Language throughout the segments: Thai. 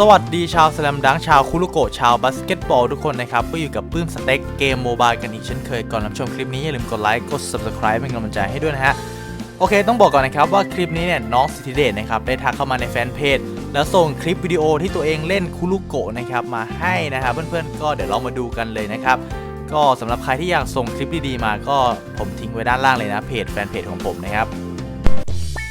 สวัสดีชาวสแลมดังชาวคุรุโกชาวบาสเกตบอลทุกคนนะครับก็อยู่กับปื้มสเต็กเกมโมบายกันอีกเช่นเคยก่อนรับชมคลิปนี้อย่าลืมกดไลค์กด subscribe เป็นกำลังใจให้ด้วยนะฮะโอเค ต้องบอกก่อนนะครับว่าคลิปนี้เนี่ยน้องสิทธิเดชนะครับได้ทักเข้ามาในแฟนเพจแล้วส่งคลิปวิดีโอที่ตัวเองเล่นคุรุโกนะครับมาให้นะครับเพื่อนๆก็เดี๋ยวเรามาดูกันเลยนะครับก็สำหรับใครที่อยากส่งคลิปดีๆมาก็ผมทิ้งไว้ด้านล่างเลยนะเพจแฟนเพจของผมนะครับ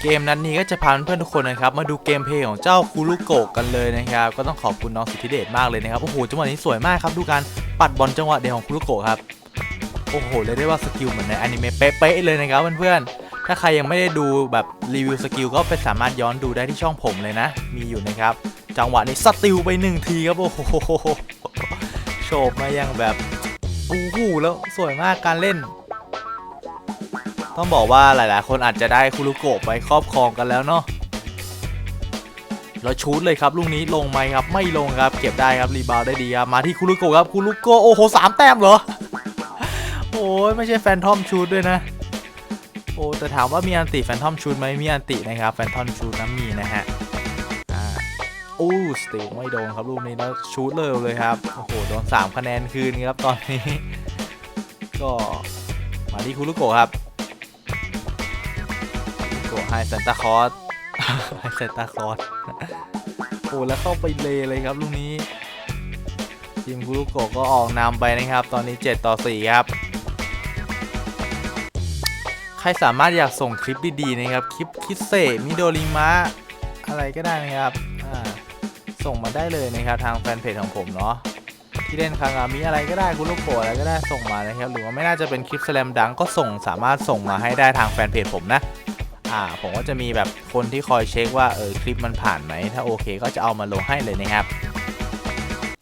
เกมนั้นนี้ก็จะพาเพื่อนทุกคนนะครับมาดูเกมเพลย์ของเจ้าคูรุโกะกันเลยนะครับ ก็ต้องขอบคุณน้องสิทธิเดชมากเลยนะครับโอ้โหจังหวะนี้สวยมากครับดูการปัดบอลจังหวะเดียวของคูรุโกะครับโอ้โหเรียได้ว่าสกิลเหมือนในอนิเมะเป๊ะๆเลยนะครับเพื่อนๆถ้าใครยังไม่ได้ดูแบบรีวิวสกิลก็ไปสามารถย้อนดูได้ที่ช่องผมเลยนะ มีอยู่นะครับ จังหวะนี้สติลไปหนึ่งทีครับโอ้โหโฉบมาอย่างแบบโอ้โหแล้วสวยมากการเล่น ต้องบอกว่าหลายๆ คนอาจจะได้คุรุโกะไปครอบครองกันแล้วเนาะแล้วชูดเลยครับลูกนี้ลงไหมครับไม่ลงครับ เก็บได้ครับรีบาวได้ดีครับมาที่คุรุโกะครับคุรุโกะโอ้โหสามแต้มเหรอโอ้ยไม่ใช่แฟนทอมชูดด้วยนะโอ้แต่ถามว่ามีอันติแฟนทอมชูดไหมมีอันตินะครับแฟนทอมชูดน้ำมีนะฮะโอ้สติลไม่โดนครับลูกนี้แล้วชูดเลยเลยครับโอ้โหโดน3คะแนนคืนครับตอนนี้ ก็มาที่คุรุโกะครับ ไฮซันตาคอสไฮซันตาคอสโอ้แล้วเข้าไปเลเลยครับลูกนี้ ทีมกุรุโกะก็ออกนำไปนะครับ ตอนนี้ 7 ต่อ 4 ครับ ใครสามารถอยากส่งคลิปดีๆนะครับ คลิปคิดเซมิโดริมะ อะไรก็ได้นะครับส่งมาได้เลยนะครับทางแฟนเพจของผมเนาะที่เล่นคางามิอะไรก็ได้กุรุโกะอะไรก็ได้ส่งมานะครับหรือว่าไม่น่าจะเป็นคลิปแสลมดังก็ส่งสามารถส่งมาให้ได้ทางแฟนเพจผมนะ อ่าผมก็จะมีแบบคนที่คอยเช็คว่าเออคลิปมันผ่านไหมถ้าโอเคก็จะเอามาลงให้เลยนะครับ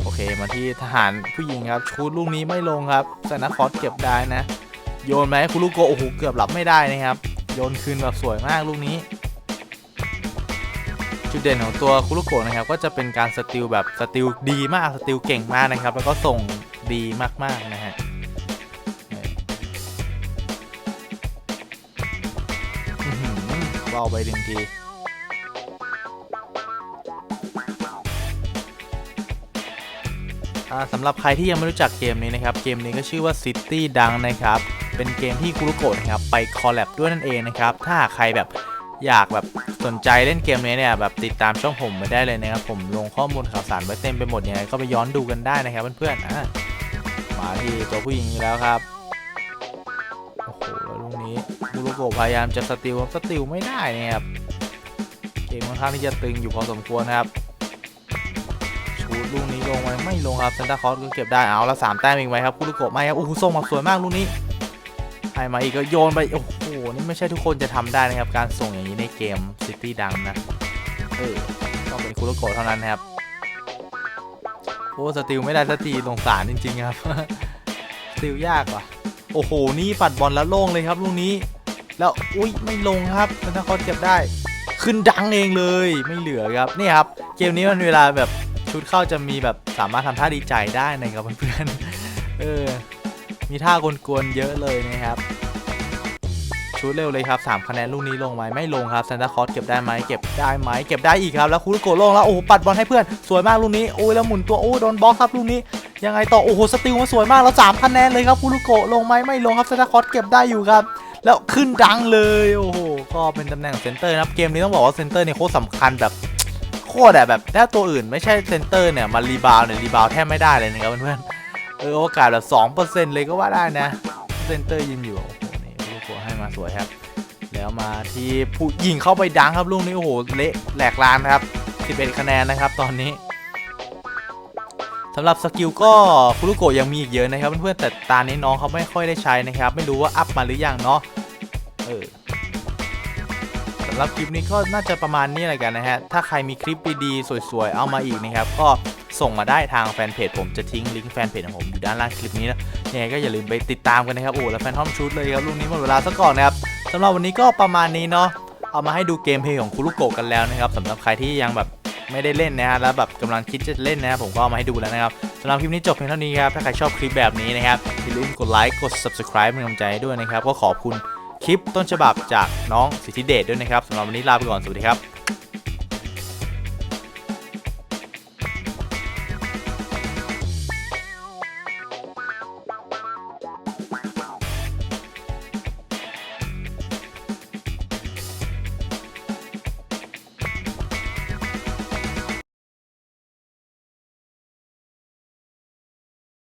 โอเคมาที่ทหารผู้หญิงครับชูดลูกนี้ไม่ลงครับซานาคอสเก็บได้นะ โยนไหมาให้คุรุโกโอ้โหเกือบรับไม่ได้นะครับ โยนคืนแบบสวยมากลูกนี้จุดเด่นของตัวคุรุโกะนะครับก็จะเป็นการสติลแบบสติลดีมากสติลเก่งมากนะครับ แล้วก็ส่งดีมากๆนะฮะ เบาไปหนึ่งทีสำหรับใครที่ยังไม่รู้จักเกมนี้นะครับ เกมนี้ก็ชื่อว่า City ดังนะครับ เป็นเกมที่คุรุโกะนะครับไปคอลแลบด้วยนั่นเองนะครับ ถ้าใครแบบอยากแบบสนใจเล่นเกมนี้เนี่ยแบบติดตามช่องผมไปได้เลยนะครับ ผมลงข้อมูลข่าวสารไว้เต็มไปหมดยังไงก็ไปย้อนดูกันได้นะครับเพื่อนๆอะมาที่ตัวผู้หญิงแล้วครับ นี้บูโรโกะพยายามจะสติลครับสติลไม่ได้นะครับเกมค่อนข้างที่จะตึงอยู่พอสมควรนะครับชูดลูกนี้ลงไหมไม่ลงครับเซนต้าคอสก็เก็บได้เอาล้วสามแต้มอีกไหมครับบูโรโกะไม่ครับโอ้โหส่งมาสวยมากลูกนี้ให้มาอีกก็โยนไปโอ้โหนี่ไม่ใช่ทุกคนจะทำได้นะครับการส่งอย่างนี้ในเกมซิตี้ดังนะเออต้องเป็นคุโรโกะเท่านั้นครับโอ้สติลไม่ได้สักทีสงสารจริง ๆ ครับ สติลยากว่ะ โอ้โห นี่ปัดบอลแล้วโล่งเลยครับลูกนี้ แล้วอุ้ยไม่ลงครับธนาคารเก็บได้ ขึ้นดังเองเลยไม่เหลือครับนี่ครับ เกมนี้มันเวลาแบบชุดเข้าจะมีแบบสามารถทำท่าดีใจได้นะครับเพื่อนๆเออมีท่ากวนๆเยอะเลยนะครับ ชุดเร็วเลยครับ3คะแนนลูกนี้ลงไหมไม่ลงครับซานตาคอสเก็บได้ไหมเก็บได้ไหมเก็บได้อีกครับแล้วคูรุโกะลงแล้วโอ้โหปัดบอลให้เพื่อนสวยมากลูกนี้โอ้ยแล้วหมุนตัวโอ้โดนบล็อกครับลูกนี้ยังไงต่อโอ้โหสติลมาสวยมากแล้ว3คะแนนเลยครับคูรุโกะลงไหมไม่ลงครับซานตาคอสเก็บได้อยู่ครับ แล้วขึ้นดังเลยโอ้โหก็เป็นตำแหน่งเซนเตอร์นะครับเกมนี้ต้องบอกว่าเซนเตอร์เนี่ยโคตรสำคัญแบบโคตรอะแบบถ้าตัวอื่นไม่ใช่เซนเตอร์เนี่ยมารีบาวเนี่ยรีบาวแทบไม่ได้เลยนะครับเพื่อนๆเออโอกาสแบบ2%เลยก็ว่าได้นะเซนเตอร์ยิงอยู่โอ้โหนี่ลูกโกให้มาสวยครับ แล้วมาที่ผู้ยิงเข้าไปดังครับลูกนี้โอ้โหเละแหลกลานครับ11คะแนนนะครับตอนนี้ สำหรับสกิลก็คุรุโกะยังมีอีกเยอะนะครับเพื่อนๆแต่ตานี้น้องเขาไม่ค่อยได้ใช้นะครับ ไม่รู้ว่าอัพมาหรือยังเนาะเออสำหรับคลิปนี้ก็น่าจะประมาณนี้แหละกันนะฮะถ้าใครมีคลิปดีๆสวยๆเอามาอีกนะครับ ก็ส่งมาได้ทางแฟนเพจผมจะทิ้งลิงก์แฟนเพจของผมอยู่ด้านล่างคลิปนี้นะยังไงก็อย่าลืมไปติดตามกันนะครับโอ้แล้วแฟนทอมชูดเลยครับลูกนี้หมดเวลาซะก่อนนะครับสำหรับวันนี้ก็ประมาณนี้เนาะเอามาให้ดูเกมเพลย์ของคุรุโกะกันแล้วนะครับสำหรับใครที่ยังแบบ ไม่ได้เล่นนะฮะแล้วแบบกำลังคิดจะเล่นนะครับผมก็เอามาให้ดูแล้วนะครับสำหรับคลิปนี้จบเพียงเท่านี้ครับถ้าใครชอบคลิปแบบนี้นะครับอย่าลืมกดไลค์กด subscribe เป็นกำลังใจด้วยนะครับก็ขอบคุณคลิปต้นฉบับจากน้องสิทธิเดชด้วยนะครับสำหรับวันนี้ลาไปก่อนสวัสดีครับ